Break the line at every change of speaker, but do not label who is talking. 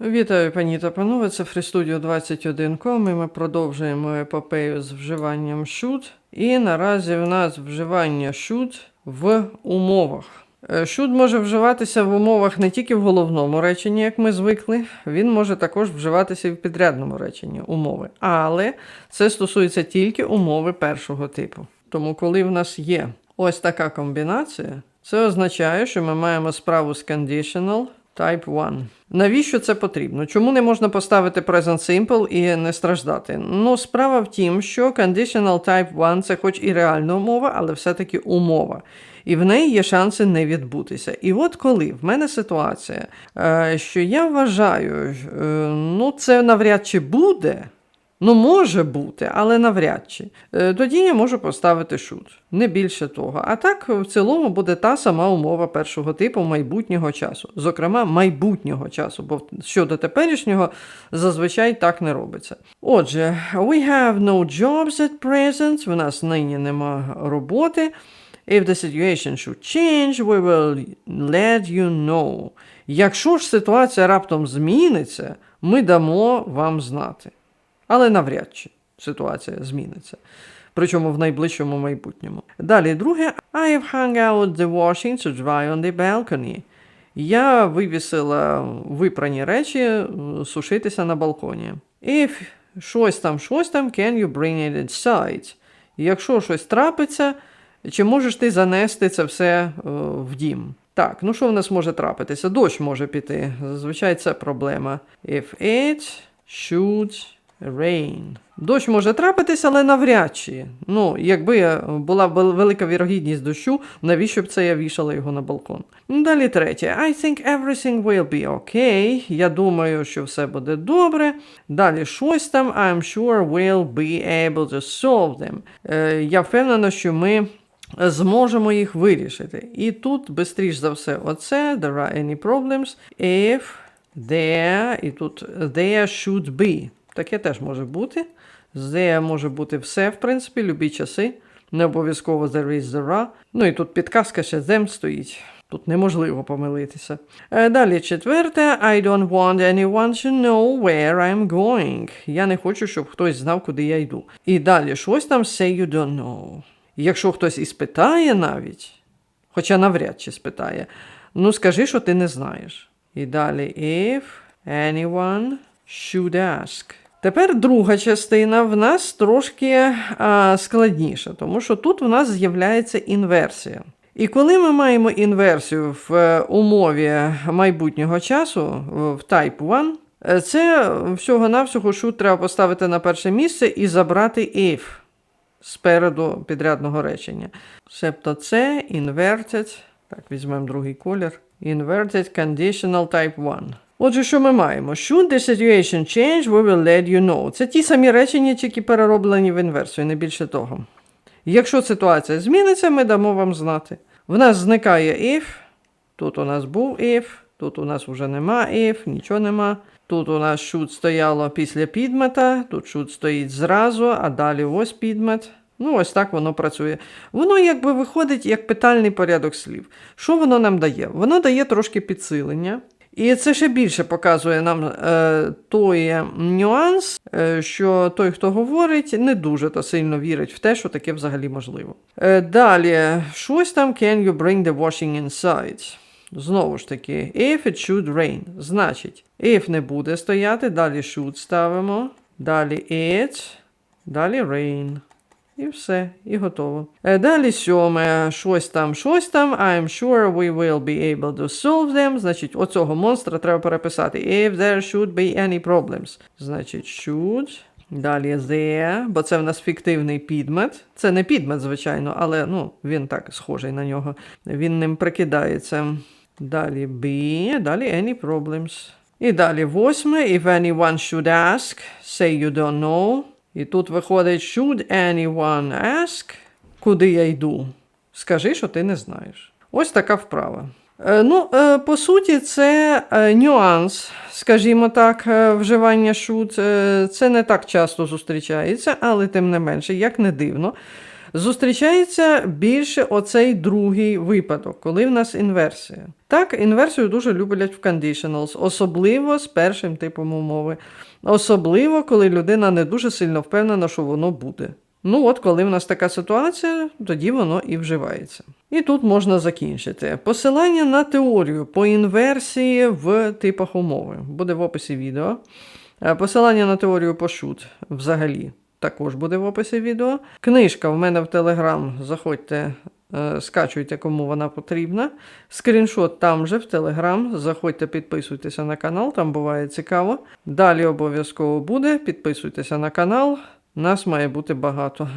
Вітаю, пані та панове. Це FreeStudio 21.com і ми продовжуємо епопею з вживанням should. І наразі в нас вживання should в умовах. Е, може вживатися в умовах не тільки в головному реченні, як ми звикли, він може також вживатися і в підрядному реченні умови. Але це стосується тільки умови першого типу. Тому, коли в нас є ось така комбінація, це означає, що ми маємо справу з conditional type 1. Навіщо це потрібно? Чому не можна поставити present simple і не страждати? Ну, справа в тім, що conditional type 1 це хоч і реальна умова, але все-таки умова. І в неї є шанси не відбутися. І от коли в мене ситуація, е, що я вважаю, е, ну це навряд чи буде. Ну, може бути, але навряд чи. Е, Тоді я можу поставити should. Не більше того. А так, в цілому буде та сама умова першого типу майбутнього часу. Зокрема, майбутнього часу, бо щодо теперішнього зазвичай так не робиться. Отже, we have no jobs at present. В нас нині нема роботи. If the situation should change, we will let you know. Якщо ж ситуація раптом зміниться, ми дамо вам знати. Але навряд чи ситуація зміниться. Причому в найближчому майбутньому. Далі, друге, I have hung out the washing to dry on the balcony. Я вивісила випрані речі е, сушитися на балконі. If щось там, щось там, can you bring it inside? Якщо щось трапиться, чи можеш ти занести це все е, в дім? Так, ну що в нас може трапитися? Дощ може піти. Зазвичай це проблема. If it should rain. Дощ може трапитися, але навряд чи. Ну, якби була велика вірогідність дощу, навіщо б це я вішала його на балкон? Ну, Далі третє. I think everything will be okay. Я думаю, що все буде добре. Далі щось. I'm sure we'll be able to solve them. Е, я впевнена, що ми зможемо їх вирішити. І тут, бистріш за все, оце, there are any problems, if there, і тут there should be. Таке теж може бути. There може бути все, в принципі, любі часи. Не обов'язково there is, there. Ну і тут підказка ще them стоїть. Тут неможливо помилитися. Е, Далі четверте. I don't want anyone to know where I'm going. Я не хочу, щоб хтось знав, куди я йду. І далі щось там say you don't know. Якщо хтось і спитає навіть, хоча навряд чи спитає, ну скажи, що ти не знаєш. І далі if anyone should ask. Тепер друга частина в нас трошки а, складніша, тому що тут в нас з'являється інверсія. І коли ми маємо інверсію в е, умові майбутнього часу в Type 1, е, це всього-навсього should треба поставити на перше місце і забрати if спереду підрядного речення. Себто це inverted, так, візьмемо другий колір. Inverted conditional type 1. Отже, що ми маємо? Should the situation change, we will let you know. Це ті самі речення, тільки перероблені в інверсію, не більше того. Якщо ситуація зміниться, ми дамо вам знати. В нас зникає if, тут у нас був if, тут у нас вже нема if, нічого нема. Тут у нас should стояло після підмета, тут should стоїть зразу, а далі ось підмет. Ну, ось так воно працює. Воно якби виходить як питальний порядок слів. Що воно нам дає? Воно дає трошки підсилення. І це ще більше показує нам е, той нюанс, е, що той, хто говорить, не дуже то сильно вірить в те, що таке взагалі можливо. Е, далі, щось там can you bring the washing inside? Знову ж таки, if it should rain. Значить, if не буде стояти, далі should ставимо, далі it, далі rain. І все, і готово. Е, Далі сьоме, щось там, щось там. I'm sure we will be able to solve them. Значить, оцього монстра треба переписати. If there should be any problems. Значить, should. Далі there, бо це в нас фіктивний підмет. Це не підмет, звичайно, але ну, він так схожий на нього. Він ним прикидається. Далі be, далі any problems. І далі восьме. If anyone should ask, say you don't know. І тут виходить should anyone ask, куди я йду. Скажи, що ти не знаєш. Ось така вправа. Е, ну, е, по суті, це е, нюанс, скажімо так, вживання should. Це не так часто зустрічається, але тим не менше, як не дивно. Зустрічається більше оцей другий випадок, коли в нас інверсія. Так, інверсію дуже люблять в conditionals, особливо з першим типом умови. Особливо, коли людина не дуже сильно впевнена, що воно буде. Ну, от, коли в нас така ситуація, тоді воно і вживається. І тут можна закінчити. Посилання на теорію по інверсії в типах умови буде в описі відео. Е, Посилання на теорію по шут взагалі також буде в описі відео. Книжка в мене в Телеграм. Заходьте, е, скачуйте, кому вона потрібна. Скріншот там же в Телеграм. Заходьте, підписуйтеся на канал, там буває цікаво. Далі обов'язково буде. Підписуйтеся на канал. Нас має бути багато.